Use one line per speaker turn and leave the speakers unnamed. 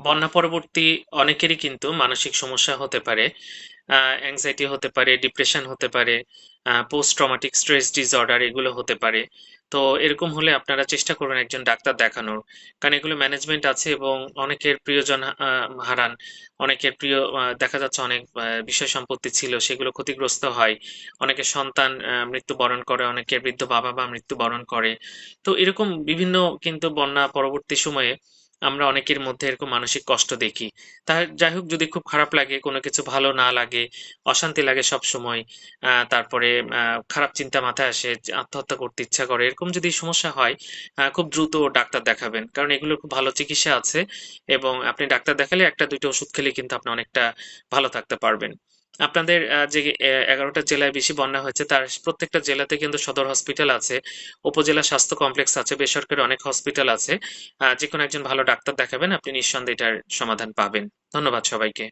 বন্যা পরবর্তী অনেকেরই কিন্তু মানসিক সমস্যা হতে পারে। অ্যাংজাইটি হতে পারে, ডিপ্রেশন হতে পারে, পোস্ট ট্রমাটিক স্ট্রেস ডিসঅর্ডার এগুলো হতে পারে। তো এরকম হলে আপনারা চেষ্টা করবেন একজন ডাক্তার দেখানোর। কারণ এগুলো ম্যানেজমেন্ট আছে এবং অনেকের প্রিয়জন হারান। অনেকের প্রিয় দেখা যাচ্ছে অনেক বিষয় সম্পত্তি ছিল সেগুলো ক্ষতিগ্রস্ত হয়। অনেকের সন্তান মৃত্যুবরণ করে, অনেকের বৃদ্ধ বাবা-মা মৃত্যুবরণ করে। তো এরকম বিভিন্ন কিন্তু বন্যা পরবর্তী সময়ে আমরা অনেকের মধ্যে এরকম মানসিক কষ্ট দেখি। তা যাই হোক যদি খুব খারাপ লাগে, কোনো কিছু ভালো না লাগে, অশান্তি লাগে সবসময়, আ তারপরে খারাপ চিন্তা মাথায় আসে, আত্মহত্যা করতে ইচ্ছা করে, এরকম যদি সমস্যা হয়, খুব দ্রুত ডাক্তার দেখাবেন। কারণ এগুলোর খুব ভালো চিকিৎসা আছে এবং আপনি ডাক্তার দেখালে একটা দুইটা ওষুধ খেলে কিন্তু আপনি অনেকটা ভালো থাকতে পারবেন। আপনাদের যে এগারোটা ১১ জেলায় বেশি বন্যা হয়েছে তার প্রত্যেকটা জেলাতে কিন্তু সদর হসপিটাল আছে, উপজেলা স্বাস্থ্য কমপ্লেক্স আছে, বেসরকারি অনেক হসপিটাল আছে। যে কোনো একজন ভালো ডাক্তার দেখাবেন, আপনি নিঃসন্দেহে এটার সমাধান পাবেন। ধন্যবাদ সবাইকে।